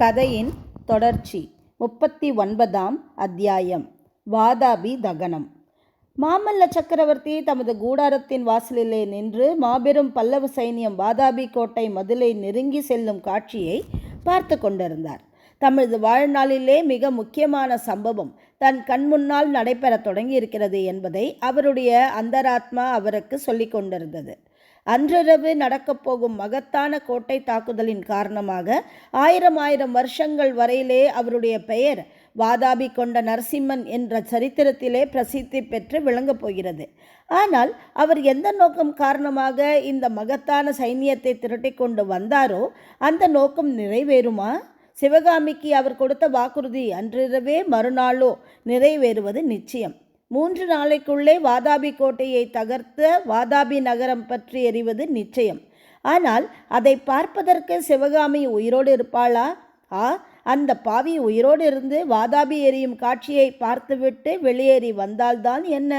கதையின் தொடர்ச்சி முப்பத்தி ஒன்பதாம் அத்தியாயம் வாதாபி தகனம். மாமல்ல சக்கரவர்த்தி தமது கூடாரத்தின் வாசலிலே நின்று மாபெரும் பல்லவ சைனியம் வாதாபி கோட்டை மதிலை நெருங்கி செல்லும் காட்சியை பார்த்து கொண்டிருந்தார். தமது வாழ்நாளிலே மிக முக்கியமான சம்பவம் தன் கண்முன்னால் நடைபெறத் தொடங்கியிருக்கிறது என்பதை அவருடைய அந்தராத்மா அவருக்கு சொல்லிக் கொண்டிருந்தது. அன்றிரவு நடக்கப் போகும் மகத்தான கோட்டை தாக்குதலின் காரணமாக ஆயிரம் ஆயிரம் வருஷங்கள் வரையிலே அவருடைய பெயர் வாதாபி கொண்ட நரசிம்மன் என்ற சரித்திரத்திலே பிரசித்தி பெற்று விளங்கப் போகிறது. ஆனால் அவர் எந்த நோக்கம் காரணமாக இந்த மகத்தான சைனியத்தை திரட்டி கொண்டு வந்தாரோ அந்த நோக்கம் நிறைவேறுமா? சிவகாமிக்கு அவர் கொடுத்த வாக்குறுதி அன்றிரவே மறுநாளோ நிறைவேறுவது நிச்சயம். மூன்று நாளைக்குள்ளே வாதாபி கோட்டையை தகர்த்த வாதாபி நகரம் பற்றி எறிவது நிச்சயம். ஆனால் அதை பார்ப்பதற்கு சிவகாமி உயிரோடு இருப்பாளா? ஆ அந்த பாவி உயிரோடு இருந்து வாதாபி எரியும் காட்சியை பார்த்துவிட்டு வெளியேறி வந்தால்தான் என்ன?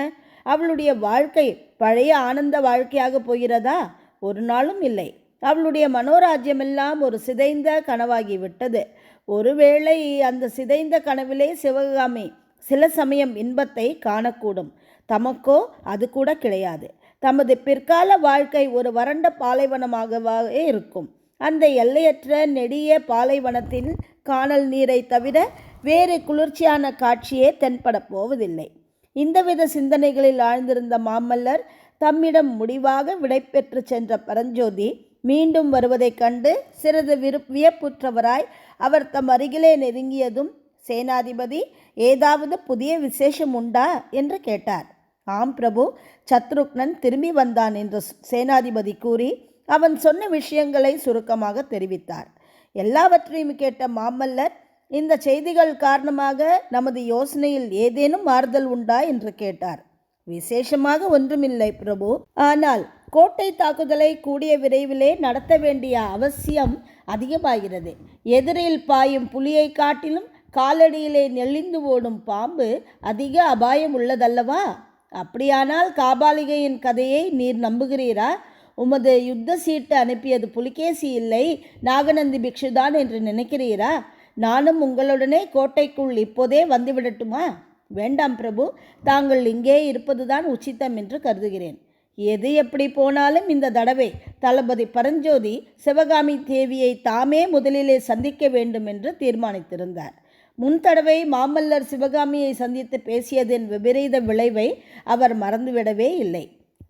அவளுடைய வாழ்க்கை பழைய ஆனந்த வாழ்க்கையாக போகிறதா? ஒரு நாளும் இல்லை. அவளுடைய மனோராஜ்யமெல்லாம் ஒரு சிதைந்த கனவாகி விட்டது ஒருவேளை அந்த சிதைந்த கனவிலே சிவகாமி சில சமயம் இன்பத்தை காணக்கூடும். தமக்கோ அது கூட கிடையாது. தமது பிற்கால வாழ்க்கை ஒரு வறண்ட பாலைவனமாகவே இருக்கும். அந்த எல்லையற்ற நெடிய பாலைவனத்தின் காணல் நீரை தவிர வேறு குளிர்ச்சியான காட்சியே தென்படப் போவதில்லை. இந்தவித சிந்தனைகளில் ஆழ்ந்திருந்த மாமல்லர் தம்மிடம் முடிவாக விடைபெற்று சென்ற பரஞ்சோதி மீண்டும் வருவதைக் கண்டு சிறிது விரு வியப்புற்றவராய் அவர் தம் அருகிலே நெருங்கியதும் சேனாதிபதி ஏதாவது புதிய விசேஷம் உண்டா? என்று கேட்டார். ஆம் பிரபு சத்ருக்னன் திரும்பி வந்தான் என்று சேனாதிபதி கூறி அவன் சொன்ன விஷயங்களை சுருக்கமாக தெரிவித்தார். எல்லாவற்றையும் கேட்ட மாமல்லர் இந்த செய்திகள் காரணமாக நமது யோசனையில் ஏதேனும் மாறுதல் உண்டா? என்று கேட்டார். விசேஷமாக ஒன்றுமில்லை பிரபு. ஆனால் கோட்டை தாக்குதலை கூடிய விரைவிலே நடத்த வேண்டிய அவசியம் அதிகமாகிறது. எதிரில் பாயும் புலியை காட்டிலும் காலடியிலே நெளிந்து ஓடும் பாம்பு அதிக அபாயம் உள்ளதல்லவா? அப்படியானால் காபாலிகையின் கதையை நீர் நம்புகிறீரா? உமது யுத்த சீட்டு அனுப்பியது புலிகேசி இல்லை நாகநந்தி பிக்ஷுதான் என்று நினைக்கிறீரா? நானும் உங்களுடனே கோட்டைக்குள் இப்போதே வந்துவிடட்டுமா? வேண்டாம் பிரபு தாங்கள் இங்கே இருப்பதுதான் உச்சித்தம் என்று கருதுகிறேன். எது எப்படி போனாலும் இந்த தடவை தளபதி பரஞ்சோதி சிவகாமி தேவியை தாமே முதலிலே சந்திக்க வேண்டும் என்று தீர்மானித்திருந்தார். முன் தடவை மாமல்லர் சிவகாமியை சந்தித்து பேசியதின் விபரீத விளைவை அவர் மறந்துவிடவே இல்லை.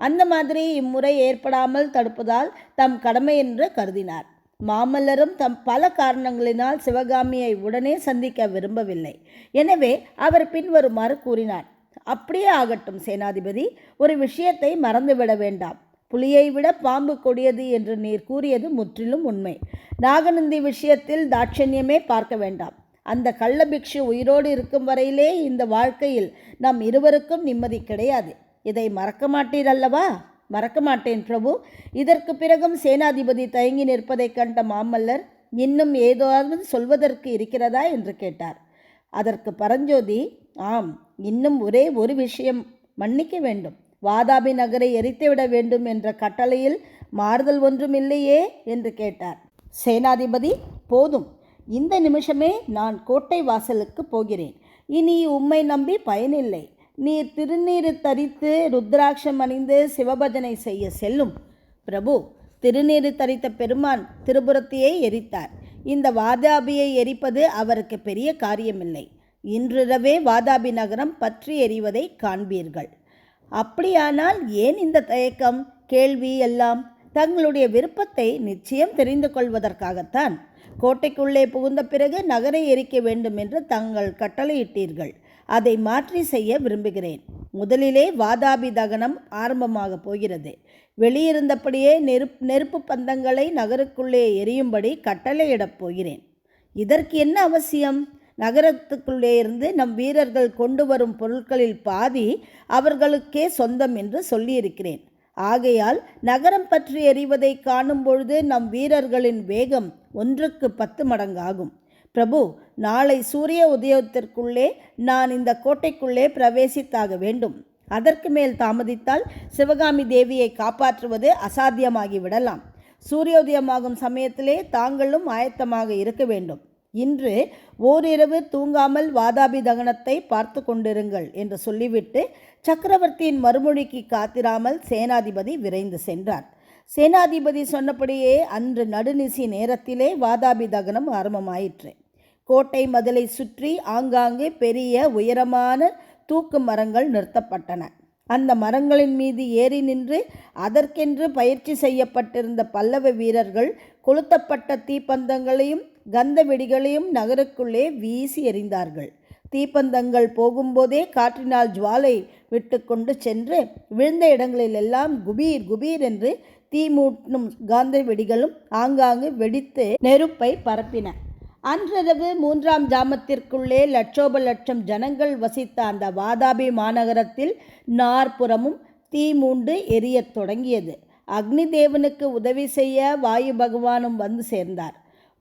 அந்த மாதிரி இம்முறை ஏற்படாமல் தடுப்பதால் தம் கடமை என்று கருதினார். மாமல்லரும் தம் பல காரணங்களினால் சிவகாமியை உடனே சந்திக்க விரும்பவில்லை. எனவே அவர் பின்வருமாறு கூறினார். அப்படியே ஆகட்டும் சேனாதிபதி ஒரு விஷயத்தை மறந்துவிட வேண்டாம். புலியை விட பாம்பு கொடியது என்று நீர் கூறியது முற்றிலும் உண்மை. நாகநந்தி விஷயத்தில் தாட்சண்யமே பார்க்க வேண்டாம். அந்த கள்ளபிக்ஷு உயிரோடு இருக்கும் வரையிலே இந்த வாழ்க்கையில் நம் இருவருக்கும் நிம்மதி கிடையாது. இதை மறக்க மாட்டீர் அல்லவா மறக்க மாட்டேன் பிரபு. இதற்கு பிறகும் சேனாதிபதி தயங்கி நிற்பதைக் கண்ட மாமல்லர் இன்னும் ஏதாவது சொல்வதற்கு இருக்கிறதா என்று கேட்டார். அதற்கு பரஞ்சோதி ஆம் இன்னும் ஒரே ஒரு விஷயம் மன்னிக்க வேண்டும். வாதாபி நகரை எரித்துவிட வேண்டும் என்ற கட்டளையில் மாறுதல் ஒன்றும் இல்லையே என்று கேட்டார். சேனாதிபதி போதும். இந்த நிமிஷமே நான் கோட்டை வாசலுக்கு போகிறேன். இனி உம்மை நம்பி பயனில்லை. நீர் திருநீர் தரித்து ருத்ராட்சம் அணிந்து சிவபஜனை செய்ய செல்லும். பிரபு திருநீர் தரித்த பெருமான் திருபுரத்தையே எரித்தார். இந்த வாதாபியை எரிப்பது அவருக்கு பெரிய காரியமில்லை. இன்றிரவே வாதாபி நகரம் பற்றி எறிவதை காண்பீர்கள். அப்படியானால் ஏன் இந்த தயக்கம்? கேள்வி எல்லாம் தங்களுடைய விருப்பத்தை நிச்சயம் தெரிந்து கொள்வதற்காகத்தான். கோட்டைக்குள்ளே புகுந்த பிறகு நகரை எரிக்க வேண்டும் என்று தங்கள் கட்டளையிட்டீர்கள். அதை மாற்றி செய்ய விரும்புகிறேன். முதலிலே வாதாபி தகனம் ஆரம்பமாக போகிறது. வெளியிருந்தபடியே நெருப் நெருப்பு பந்தங்களை நகருக்குள்ளே எரியும்படி கட்டளையிடப் போகிறேன். இதற்கு என்ன அவசியம்? நகரத்துக்குள்ளே இருந்து நம் வீரர்கள் கொண்டு வரும் பொருட்களில் பாதி அவர்களுக்கே சொந்தம் என்று சொல்லியிருக்கிறேன். ஆகையால் நகரம் பற்றி எறிவதை காணும் பொழுது நம் வீரர்களின் வேகம் ஒன்றுக்கு பத்து மடங்காகும். பிரபு நாளை சூரிய உதயத்திற்குள்ளே நான் இந்த கோட்டைக்குள்ளே பிரவேசித்தாக வேண்டும். அதற்கு மேல் தாமதித்தால் சிவகாமி தேவியை காப்பாற்றுவது அசாத்தியமாகி விடலாம் சூரியோதயமாகும் சமயத்திலே தாங்களும் ஆயத்தமாக இருக்க வேண்டும். இன்று ஓரிரவு தூங்காமல் வாதாபி தகனத்தை பார்த்து கொண்டிருங்கள் என்று சொல்லிவிட்டு சக்கரவர்த்தியின் மறுமொழிக்கு காத்திராமல் சேனாதிபதி விரைந்து சென்றார். சேனாதிபதி சொன்னபடியே அன்று நடுநிசி நேரத்திலே வாதாபி தகனம் ஆரம்பமாயிற்று. கோட்டை மதிலை சுற்றி ஆங்காங்கே பெரிய உயரமான தூக்கு மரங்கள் நிறுத்தப்பட்டன. அந்த மரங்களின் மீது ஏறி நின்று அதற்கென்று பயிற்சி செய்யப்பட்டிருந்த பல்லவ வீரர்கள் கொளுத்தப்பட்ட தீப்பந்தங்களையும் கந்த வெடிகளையும் நகருக்குள்ளே வீசி எறிந்தார்கள். தீப்பந்தங்கள் போகும்போதே காற்றினால் ஜுவாலை விட்டு கொண்டு சென்று விழுந்த இடங்களிலெல்லாம் குபீர் குபீர் என்று தீ மூட்டும் காந்த வெடிகளும் ஆங்காங்கு வெடித்து நெருப்பை பரப்பின. அன்றிரவு மூன்றாம் ஜாமத்திற்குள்ளே லட்சோப லட்சம் ஜனங்கள் வசித்த அந்த வாதாபி மாநகரத்தில் நாற்புறமும் தீ மூண்டு எரியத் தொடங்கியது. அக்னி தேவனுக்கு உதவி செய்ய வாயு பகவானும் வந்து சேர்ந்தார்.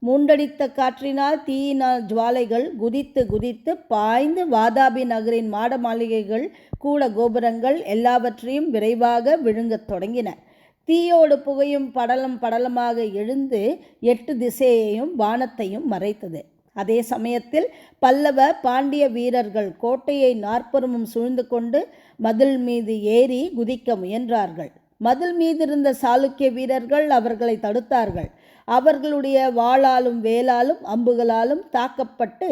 மூண்டடித்த காற்றினால் தீயினால் ஜுவாலைகள் குதித்து குதித்து பாய்ந்து வாதாபி நகரின் மாட மாளிகைகள் கூட கோபுரங்கள் எல்லாவற்றையும் விரைவாக விழுங்கத் தொடங்கின. தீயோடு புகையும் படலம் படலமாக எழுந்து எட்டு திசையையும் வானத்தையும் மறைத்தது. அதே சமயத்தில் பல்லவ பாண்டிய வீரர்கள் கோட்டையை நாற்புறமும் சூழ்ந்து கொண்டு மதில் மீது ஏறி குதிக்க முயன்றார்கள். மதில் மீதிருந்த சாளுக்கிய வீரர்கள் அவர்களை தடுத்தார்கள். அவர்களுடைய வாளாலும் வேலாலும் அம்புகளாலும் தாக்கப்பட்டு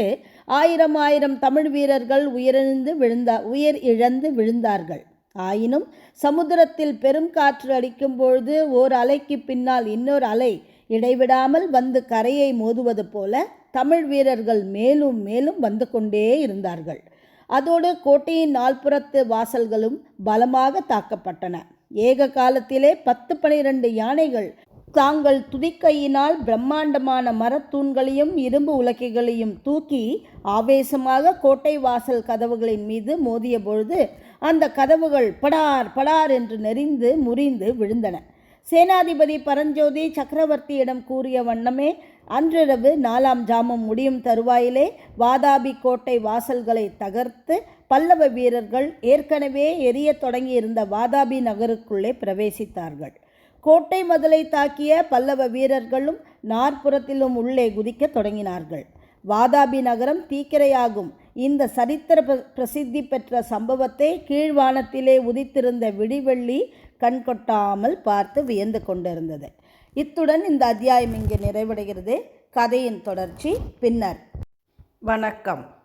ஆயிரம் ஆயிரம் தமிழ் வீரர்கள் உயிரிழந்து விழுந்தா உயிர் இழந்து விழுந்தார்கள். ஆயினும் சமுத்திரத்தில் பெரும் காற்று அடிக்கும் பொழுது ஓர் அலைக்கு பின்னால் இன்னொரு அலை இடைவிடாமல் வந்து கரையை மோதுவது போல தமிழ் வீரர்கள் மேலும் மேலும் வந்து கொண்டே இருந்தார்கள். அதோடு கோட்டையின் நால்புறத்து வாசல்களும் பலமாக தாக்கப்பட்டன. ஏக காலத்திலே பத்து பனிரெண்டு யானைகள் தாங்கள் துதிக்கையினால் பிரம்மாண்டமான மரத்தூண்களையும் இரும்பு உலக்கைகளையும் தூக்கி ஆவேசமாக கோட்டை வாசல் கதவுகளின் மீது மோதிய பொழுது அந்த கதவுகள் படார் படார் என்று நெறிந்து முறிந்து விழுந்தன. சேனாதிபதி பரஞ்சோதி சக்கரவர்த்தியிடம் கூறிய வண்ணமே அன்றிரவு நாலாம் ஜாமம் முடியும் தருவாயிலே வாதாபி கோட்டை வாசல்களை தகர்த்து பல்லவ வீரர்கள் ஏற்கனவே எரிய தொடங்கியிருந்த வாதாபி நகருக்குள்ளே பிரவேசித்தார்கள். கோட்டை மதலை தாக்கிய பல்லவ வீரர்களும் நாற்புறத்திலும் உள்ளே குதிக்க தொடங்கினார்கள். வாதாபி நகரம் தீக்கிரையாகும். இந்த சரித்திர பிரசித்தி பெற்ற சம்பவத்தை கீழ்வானத்திலே உதித்திருந்த விடிவெள்ளி கண்கொட்டாமல் பார்த்து வியந்து கொண்டிருந்தது. இத்துடன் இந்த அத்தியாயம் இங்கே நிறைவடைகிறது. கதையின் தொடர்ச்சி பின்னர். வணக்கம்.